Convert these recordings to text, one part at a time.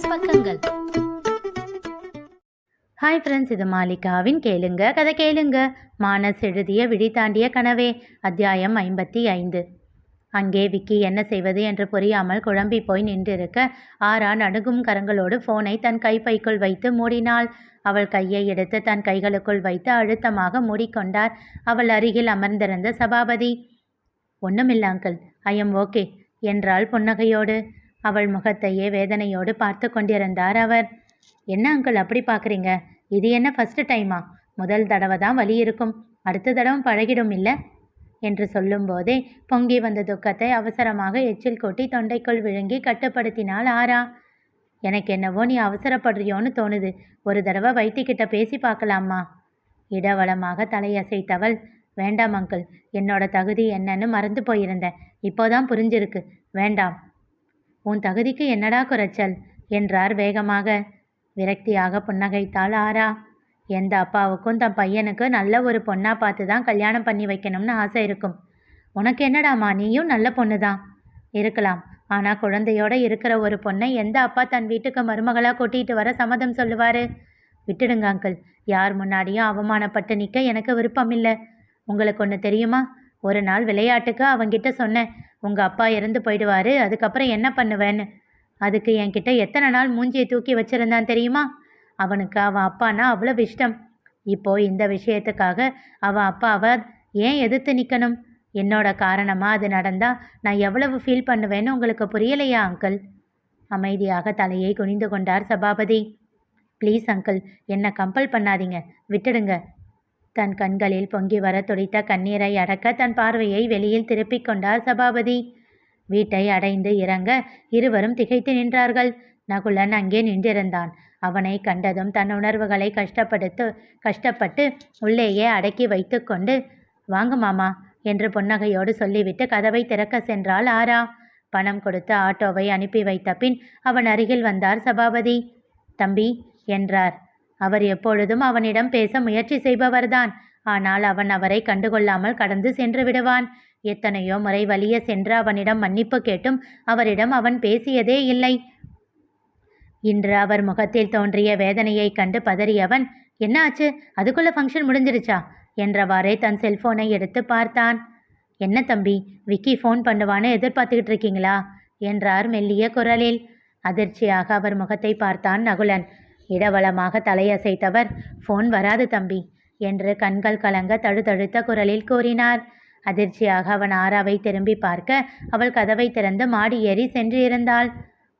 மானஸ் பக்கங்கள். Hi friends இது மாலிகாவின் கேளுங்க கதை கேளுங்க. மானஸ் எழுதிய விழி தாண்டிய கனவே அத்தியாயம் ஐம்பத்தி ஐந்து. அங்கே விக்கி என்ன செய்வது என்று புரியாமல் குழம்பி போய் நின்றிருக்க ஆரா நடுங்கும் கரங்களோடு ஃபோனை தன் கைப்பைக்குள் வைத்து மூடினாள். அவள் கையை எடுத்து தன் கைகளுக்குள் வைத்து அழுத்தமாக மூடிக்கொண்டார். அவள் அருகில் அமர்ந்திருந்த சபாபதி ஒன்றுமில்ல அங்கிள் ஐ எம் ஓகே என்றாள் புன்னகையோடு. அவள் முகத்தையே வேதனையோடு பார்த்து கொண்டிருந்தார் அவர். என்ன அங்கிள் அப்படி பார்க்குறீங்க? இது என்ன ஃபஸ்ட்டு டைமா முதல் தடவை தான் வலி இருக்கும். அடுத்த தடவை பழகிடும் இல்லை? என்று சொல்லும்போதே பொங்கி வந்த துக்கத்தை அவசரமாக எச்சில் கொட்டி தொண்டைக்குள் விழுங்கி கட்டுப்படுத்தினாள் ஆரா. எனக்கு என்னவோ நீ அவசரப்படுறியோன்னு தோணுது. ஒரு தடவை வைத்திக்கிட்ட பேசி பார்க்கலாமா? இடவளமாக தலையசைத்தவள். வேண்டாம் அங்கிள் என்னோட தகுதி என்னன்னு மறந்து போயிருந்தேன். இப்போதான் புரிஞ்சிருக்கு. வேண்டாம். உன் தகுதிக்கு என்னடா குறைச்சல்? என்றார் வேகமாக. விரக்தியாக புன்னகைத்தாள் ஆரா. எந்த அப்பாவுக்கும் தன் பையனுக்கு நல்ல ஒரு பொண்ணா பார்த்து தான் கல்யாணம் பண்ணி வைக்கணும்னு ஆசை இருக்கும். உனக்கு என்னடாமா நீயும் நல்ல பொண்ணு தான் இருக்கலாம். ஆனால் குழந்தையோட இருக்கிற ஒரு பொண்ணை எந்த அப்பா தன் வீட்டுக்கு மருமகளாக கூட்டிகிட்டு வர சம்மதம் சொல்லுவார்? விட்டுடுங்க அங்கிள். யார் முன்னாடியும் அவமானப்பட்டு நிற்க எனக்கு விருப்பம் இல்லை உங்களுக்கு ஒன்று தெரியுமா? ஒரு நாள் விளையாட்டுக்கு அவங்கிட்ட சொன்னேன் உங்கள் அப்பா இறந்து போயிடுவாரு அதுக்கப்புறம் என்ன பண்ணுவேன்னு? அதுக்கு என்கிட்ட எத்தனை நாள் மூஞ்சியை தூக்கி வச்சிருந்தான் தெரியுமா? அவனுக்கு அவன் அப்பானா அவ்வளோ இஷ்டம். இப்போ இந்த விஷயத்துக்காக அவன் அப்பாவை ஏன் எதிர்த்து நிற்கணும் என்னோட காரணமாக அது நடந்தால் நான் எவ்வளவு ஃபீல் பண்ணுவேன்னு உங்களுக்கு புரியலையா அங்கிள் அமைதியாக தலையை குனிந்து கொண்டார் சபாபதி. ப்ளீஸ் அங்கிள் என்னை கம்பல் பண்ணாதீங்க. விட்டுடுங்க. தன் கண்களில் பொங்கி வர துடித்த கண்ணீரை அடக்க தன் பார்வையை வெளியில் திருப்பிக் கொண்டார் சபாபதி. வீட்டை அடைந்து இறங்க இருவரும் திகைத்து நின்றார்கள். நகுலன் அங்கே நின்றிருந்தான். அவனை கண்டதும் தன் உணர்வுகளை கஷ்டப்படுத்து கஷ்டப்பட்டு உள்ளேயே அடக்கி வைத்துக்கொண்டு வாங்க மாமா என்று புன்னகையோடு சொல்லிவிட்டு கதவை திறக்க சென்றாள் ஆரா. பணம் கொடுத்து ஆட்டோவை அனுப்பி வைத்த பின் அவன் அருகில் வந்தார் சபாபதி. தம்பி என்றார். அவர் எப்பொழுதும் அவனிடம் பேச முயற்சி செய்பவர்தான். ஆனால் அவன் அவரை கண்டுகொள்ளாமல் கடந்து சென்று விடுவான். எத்தனையோ முறை வலிய சென்று அவனிடம் மன்னிப்பு கேட்டும் அவரிடம் அவன் பேசியதே இல்லை. இன்று அவர் முகத்தில் தோன்றிய வேதனையைக் கண்டு பதறியவன் என்னாச்சு? அதுக்குள்ள ஃபங்க்ஷன் முடிஞ்சிருச்சா? என்றவாறே தன் செல்போனை எடுத்து பார்த்தான். என்ன தம்பி விக்கி ஃபோன் பண்ணுவான்னு எதிர்பார்த்துக்கிட்டு இருக்கீங்களா? என்றார் மெல்லிய குரலில். அதிர்ச்சியாக அவர் முகத்தை பார்த்தான் நகுலன். இடவளமாக தலையசைத்தவர் ஃபோன் வராது தம்பி என்று கண்கள் கலங்க தழுதழுத்த குரலில் கூறினார். அதிர்ச்சியாக அவன் ஆராவை திரும்பி பார்க்க அவள் கதவை திறந்து மாடி ஏறி சென்று இருந்தாள்.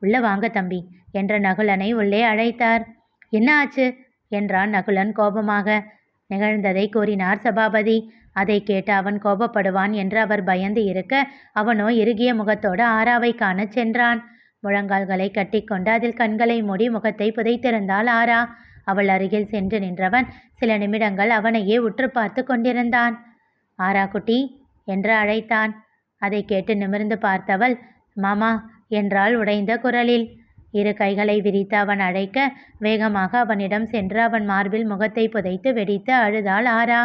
உள்ள வாங்க தம்பி என்ற நகுலனை உள்ளே அழைத்தார். என்ன ஆச்சு? என்றான் நகுலன் கோபமாக. நிகழ்ந்ததை கூறினார் சபாபதி. அதை கேட்டு அவன் கோபப்படுவான் என்று அவர் பயந்து இருக்க அவனோ இறுகிய முகத்தோடு ஆராவை காணச் சென்றான். முழங்கால்களை கட்டிக்கொண்டு அதில் கண்களை மூடி முகத்தை புதைத்திருந்தாள் ஆரா. அவள் அருகில் சென்று நின்றவன் சில நிமிடங்கள் அவனையே உற்று பார்த்து கொண்டிருந்தான். ஆரா குட்டி என்று அழைத்தான். அதை கேட்டு நிமிர்ந்து பார்த்தவள் மாமா என்றாள் உடைந்த குரலில். இரு கைகளை விரித்து அவன் அழைக்க வேகமாக அவனிடம் சென்று அவன் மார்பில் முகத்தை புதைத்து வெடித்து அழுதாள் ஆரா.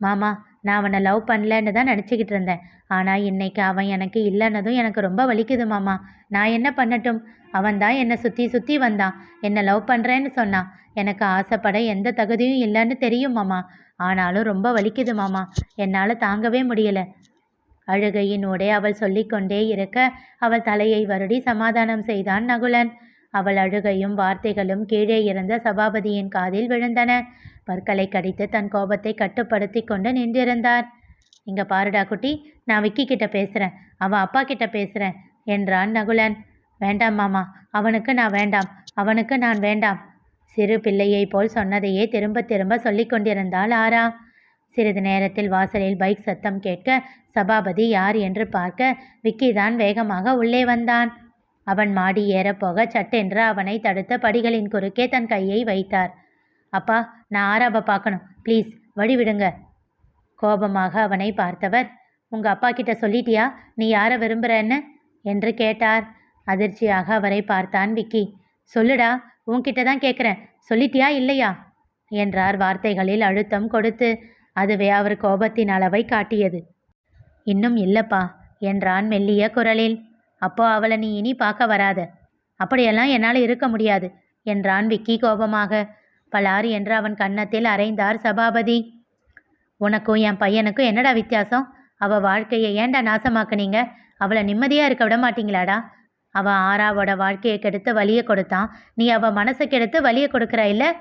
மாமா நான் அவனை லவ் பண்ணலன்னு தான் நினச்சிக்கிட்டு இருந்தேன். ஆனால் இன்னைக்கு அவன் எனக்கு இல்லைன்னதும் எனக்கு ரொம்ப வலிக்குது மாமா. நான் என்ன பண்ணட்டும்? அவன் தான் என்னை சுற்றி சுற்றி வந்தான். என்னை லவ் பண்ணுறேன்னு சொன்னான். எனக்கு ஆசைப்பட எந்த தகுதியும் இல்லைன்னு தெரியும் மாமா. ஆனாலும் ரொம்ப வலிக்குது மாமா. என்னால் தாங்கவே முடியலை. அழுகையினூடே அவள் சொல்லிக்கொண்டே இருக்க அவள் தலையை வருடி சமாதானம் செய்தான் நகுலன். அவள் அழுகையும் வார்த்தைகளும் கீழே இருந்த சபாபதியின் காதில் விழுந்தன. பற்களை கடித்து தன் கோபத்தை கட்டுப்படுத்தி கொண்டு நின்றிருந்தார். இங்கே பாருடா குட்டி நான் விக்கி கிட்ட பேசுகிறேன் அவன் அப்பா கிட்ட பேசுகிறேன் என்றான் நகுலன். வேண்டாம் மாமா அவனுக்கு நான் வேண்டாம் அவனுக்கு நான் வேண்டாம். சிறு பிள்ளையைப் போல் சொன்னதையே திரும்ப திரும்ப சொல்லிக் கொண்டிருந்தாள் ஆரா. சிறிது நேரத்தில் வாசலில் பைக் சத்தம் கேட்க சபாபதி யார் என்று பார்க்க விக்கி தான் வேகமாக உள்ளே வந்தான். அவன் மாடி ஏறப்போக சட்டென்று அவனை தடுத்த படிகளின் குறுக்கே தன் கையை வைத்தார். அப்பா நான் ஆராவை பார்க்கணும் ப்ளீஸ் வழிவிடுங்க கோபமாக அவனை பார்த்தவர் உங்க அப்பா கிட்ட சொல்லிட்டியா? நீ யாரை விரும்புறன்னு? என்று கேட்டார். அதிர்ச்சியாக அவரை பார்த்தான் விக்கி. சொல்லுடா உன்கிட்ட தான் கேட்குறேன் சொல்லிட்டியா இல்லையா? என்றார் வார்த்தைகளில் அழுத்தம் கொடுத்து. அதுவே அவர் கோபத்தின் அளவை காட்டியது. இன்னும் இல்லப்பா என்றான் மெல்லிய குரலில். அப்போ அவளை நீ இனி பார்க்க வராத. அப்படியெல்லாம் என்னால் இருக்க முடியாது என்றான் விக்கி கோபமாக. பலார் என்று அவன் கன்னத்தில் அரைந்தார் சபாபதி. உனக்கும் என் பையனுக்கும் என்னடா வித்தியாசம்? அவள் வாழ்க்கையை ஏன்டா நாசமாக்குனீங்க? அவளை நிம்மதியாக இருக்க விட மாட்டீங்களாடா? அவன் ஆறாவோட வாழ்க்கையை கெடுத்து வலியை கொடுத்தான். நீ அவள் மனசை கெடுத்து வலியை கொடுக்குற இல்லை?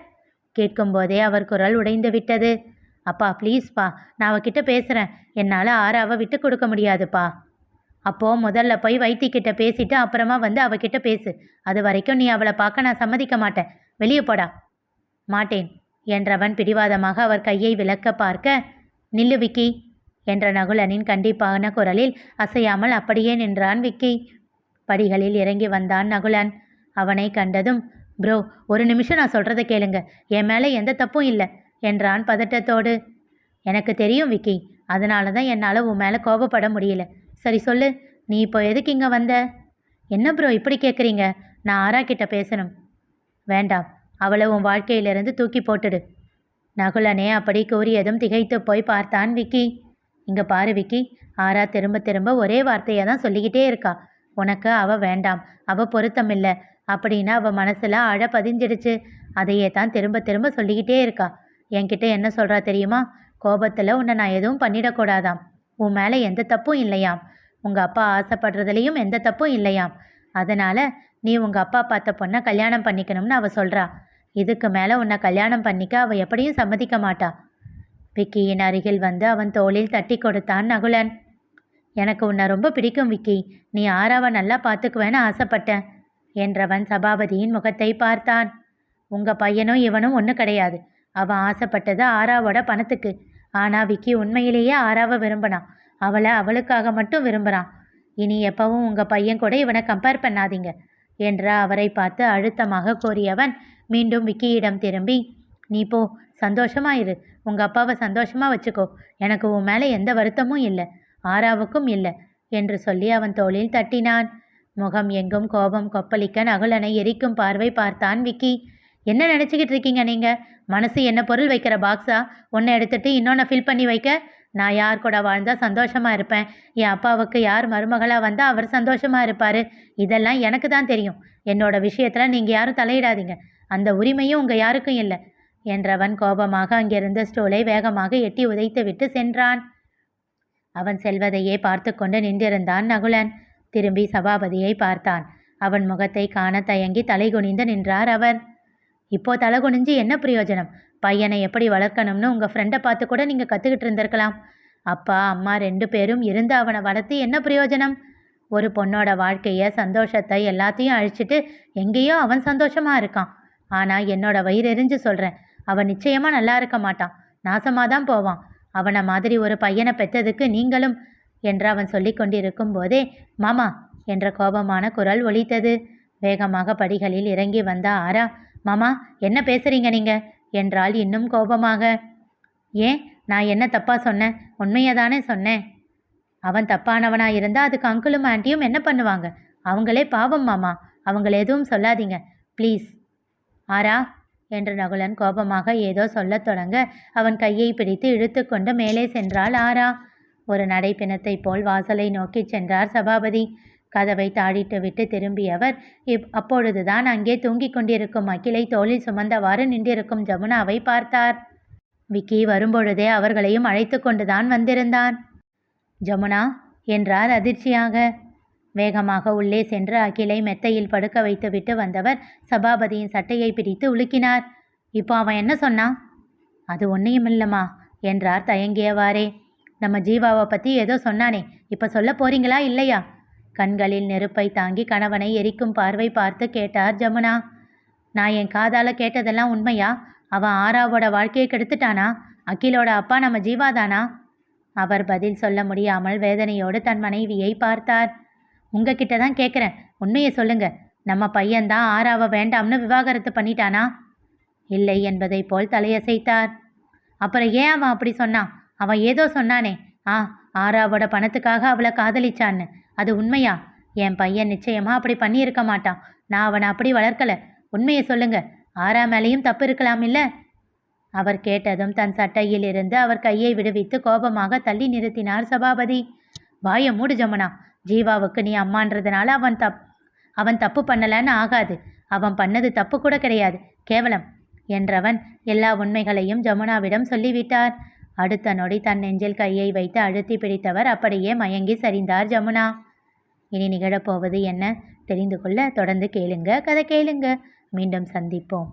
கேட்கும்போதே அவர் குரல் உடைந்து விட்டது. அப்பா ப்ளீஸ்ப்பா நான் அவகிட்ட பேசுகிறேன் என்னால் ஆறாவை விட்டு கொடுக்க முடியாதுப்பா. அப்போது முதல்ல போய் வைத்திக்கிட்ட பேசிட்டு அப்புறமா வந்து அவகிட்ட பேசு. அது வரைக்கும் நீ அவளை பார்க்க நான் சம்மதிக்க மாட்டேன். வெளியே போடா. மாட்டேன். என்றவன் பிடிவாதமாக அவர் கையை விளக்க பார்க்க நில்லு விக்கி என்ற நகுலனின் கண்டிப்பான குரலில் அசையாமல் அப்படியே நின்றான் விக்கி. படிகளில் இறங்கி வந்தான் நகுலன். அவனை கண்டதும் ப்ரோ ஒரு நிமிஷம் நான் சொல்கிறத கேளுங்க. என் மேலே எந்த தப்பும் இல்லை என்றான் பதட்டத்தோடு. எனக்கு தெரியும் விக்கி. அதனால தான் என்னால் உன் மேலே கோபப்பட முடியல. சரி சொல்லு. நீ இப்போ எதுக்கு இங்கே வந்த? என்ன ப்ரோ இப்படி கேட்குறீங்க நான் ஆரா கிட்ட பேசணும். வேண்டாம். அவளை உன் வாழ்க்கையிலிருந்து தூக்கி போட்டுடு. நகுலனே அப்படி கூறியதும் திகைத்து போய் பார்த்தான் விக்கி. இங்கே பாரு விக்கி ஆரா திரும்ப திரும்ப ஒரே வார்த்தையை தான் சொல்லிக்கிட்டே இருக்கா. உனக்கு அவ வேண்டாம் அவ பொருத்தமில்லை அப்படின்னு அவள் மனசில் அழ பதிஞ்சிடுச்சு. அதையே தான் திரும்ப திரும்ப சொல்லிக்கிட்டே இருக்கா. என்கிட்ட என்ன சொல்கிறா தெரியுமா? கோபத்தில் உன்னை நான் எதுவும் பண்ணிடக்கூடாதாம் உன் மேலே எந்த தப்பும் இல்லையாம். உங்கள் அப்பா ஆசைப்படுறதுலேயும் எந்த தப்பும் இல்லையாம். அதனால் நீ உங்கள் அப்பா பார்த்த பொண்ணை கல்யாணம் பண்ணிக்கணும்னு அவள் சொல்கிறா இதுக்கு மேலே உன்னை கல்யாணம் பண்ணிக்க அவள் எப்படியும் சம்மதிக்க மாட்டா. விக்கியின் அருகில் வந்து அவன் தோளில் தட்டி கொடுத்தான் நகுலன். எனக்கு உன்னை ரொம்ப பிடிக்கும் விக்கி. நீ ஆறாவை நல்லா பார்த்துக்குவேன்னு ஆசைப்பட்டேன் என்றவன் சபாபதியின் முகத்தை பார்த்தான். உங்கள் பையனும் இவனும் ஒன்றும் கிடையாது. அவன் ஆசைப்பட்டது ஆறாவோட பணத்துக்கு. ஆனால் விக்கி உண்மையிலேயே ஆறாவை விரும்பினான் அவளை அவளுக்காக மட்டும் விரும்புகிறான் இனி எப்பவும் உங்கள் பையன் கூட இவனை கம்பேர் பண்ணாதீங்க என்ற அவரை பார்த்து அழுத்தமாக கூறியவன் மீண்டும் விக்கியிடம் திரும்பி நீ போ சந்தோஷமாயிரு. உங்கள் அப்பாவை சந்தோஷமாக வச்சுக்கோ. எனக்கு உன் மேலே எந்த வருத்தமும் இல்லை ஆராவுக்கும் இல்லை என்று சொல்லி அவன் தோளில் தட்டினான். முகம் எங்கும் கோபம் கொப்பளிக்க நகுலனை எரிக்கும் பார்வை பார்த்தான் விக்கி. என்ன நினச்சிக்கிட்டு இருக்கீங்க நீங்கள் மனசு என்ன பொருள் வைக்கிற பாக்ஸா ஒன்றை எடுத்துட்டு இன்னொன்று ஃபில் பண்ணி வைக்க? நான் யார் கூட வாழ்ந்தால் சந்தோஷமாக இருப்பேன்? என் அப்பாவுக்கு யார் மருமகளாக வந்தால் அவர் சந்தோஷமாக இருப்பார்? இதெல்லாம் எனக்கு தான் தெரியும். என்னோட விஷயத்தில் நீங்கள் யாரும் தலையிடாதீங்க. அந்த உரிமையும் உங்கள் யாருக்கும் இல்லை. என்றவன் கோபமாக அங்கிருந்த ஸ்டூலை வேகமாக எட்டி உதைத்துவிட்டு சென்றான். அவன் செல்வதையே பார்த்து கொண்டு நின்றிருந்தான் நகுலன். திரும்பி சபாபதியை பார்த்தான். அவன் முகத்தை காண தயங்கி தலைகுனிந்து நின்றார் அவர் இப்போ தலைகுனிஞ்சு என்ன பிரயோஜனம்? பையனை எப்படி வளர்க்கணும்னு உங்கள் ஃப்ரெண்டை பார்த்து கூட நீங்கள் கற்றுக்கிட்டு இருந்திருக்கலாம். அப்பா அம்மா ரெண்டு பேரும் இருந்து அவனை வளர்த்து என்ன பிரயோஜனம்? ஒரு பொண்ணோட வாழ்க்கையை சந்தோஷத்தை எல்லாத்தையும் அழிச்சிட்டு எங்கேயோ அவன் சந்தோஷமாக இருக்கான். ஆனால் என்னோட வயிறு எரிஞ்சு சொல்கிறேன் அவன் நிச்சயமாக நல்லா இருக்க மாட்டான். நாசமாக தான் போவான். அவனை மாதிரி ஒரு பையனை பெற்றதுக்கு நீங்களும் என்று அவன் சொல்லி கொண்டிருக்கும் போதே மாமா என்ற கோபமான குரல் ஒலித்தது. வேகமாக படிகளில் இறங்கி வந்த ஆரா மாமா என்ன பேசுறீங்க நீங்கள் என்றால் இன்னும் கோபமாக. ஏன்? நான் என்ன தப்பா சொன்னேன்? உண்மையை தானே சொன்னேன். அவன் தப்பானவனா இருந்தா அதுக்கு அங்கிளும் ஆண்டியும் என்ன பண்ணுவாங்க? அவங்களே பாவம் மாமா. அவங்கள எதுவும் சொல்லாதீங்க. ப்ளீஸ். ஆரா? என்று நகுலன் கோபமாக ஏதோ சொல்லத் தொடங்க அவன் கையை பிடித்து இழுத்துக்கொண்டு மேலே சென்றாள் ஆரா. ஒரு நடைப்பிணத்தைப் போல் வாசலை நோக்கிச் சென்றார் சபாபதி. கதவை தாடிட்டு விட்டு திரும்பியவர் இப் அப்பொழுதுதான் அங்கே தூங்கிக் கொண்டிருக்கும் அகிலை தோளில் சுமந்தவாறு நின்றிருக்கும் ஜமுனாவை பார்த்தார். விக்கி வரும்பொழுதே அவர்களையும் அழைத்து கொண்டுதான் வந்திருந்தான். ஜமுனா என்றார் அதிர்ச்சியாக. வேகமாக உள்ளே சென்று அகிலை மெத்தையில் படுக்க வைத்துவிட்டு வந்தவர் சபாபதியின் சட்டையை பிடித்து உலுக்கினார். இப்போ அவன் என்ன சொன்னான் அது ஒன்றையும் இல்லைம்மா என்றார் தயங்கியவாறே. நம்ம ஜீவாவை பற்றி ஏதோ சொன்னானே இப்போ சொல்ல போறீங்களா இல்லையா? கண்களில் நெருப்பை தாங்கி கணவனை எரிக்கும் பார்வை பார்த்து கேட்டார் ஜமுனா. நான் என் காதால கேட்டதெல்லாம் உண்மையா? அவன் ஆராவோட வாழ்க்கையை கெடுத்துட்டானா? அகிலோட அப்பா நம்ம ஜீவாதானா? அவர் பதில் சொல்ல முடியாமல் வேதனையோடு தன் மனைவியை பார்த்தார். உங்ககிட்ட தான் கேட்குறேன் உண்மையை சொல்லுங்க. நம்ம பையன்தான் ஆராவை வேண்டாம்னு விவாகரத்து பண்ணிட்டானா? இல்லை என்பதைப் போல் தலையசைத்தார். அப்புறம் ஏன் அவன் அப்படி சொன்னான்? அவன் ஏதோ சொன்னானே. ஆ ஆறாவோட பணத்துக்காக அவளை காதலிச்சான்னு. அது உண்மையா? என் பையன் நிச்சயமா அப்படி பண்ணியிருக்க மாட்டான். நான் அவனை அப்படி வளர்க்கல. உண்மையை சொல்லுங்க. ஆறா மேலேயும் தப்பு இருக்கலாம் இல்ல? அவர் கேட்டதும் தன் சட்டையில் இருந்து அவர் கையை விடுவித்து கோபமாக தள்ளி நிறுத்தினார் சபாபதி. வாய மூடு ஜமுனா. ஜீவாவுக்கு நீ அம்மான்றதுனால அவன் தப் அவன் தப்பு பண்ணலன்னு ஆகாது. அவன் பண்ணது தப்பு கூட கிடையாது. கேவலம். என்றவன் எல்லா உண்மைகளையும் ஜமுனாவிடம் சொல்லிவிட்டார். அடுத்த நொடி தன் நெஞ்சில் கையை வைத்து அழுத்தி பிடித்தவர் அப்படியே மயங்கி சரிந்தார் ஜமுனா. இனி நிகழப்போவது என்ன? தெரிந்து கொள்ள தொடர்ந்து கேளுங்க. கதை கேளுங்க. மீண்டும் சந்திப்போம்.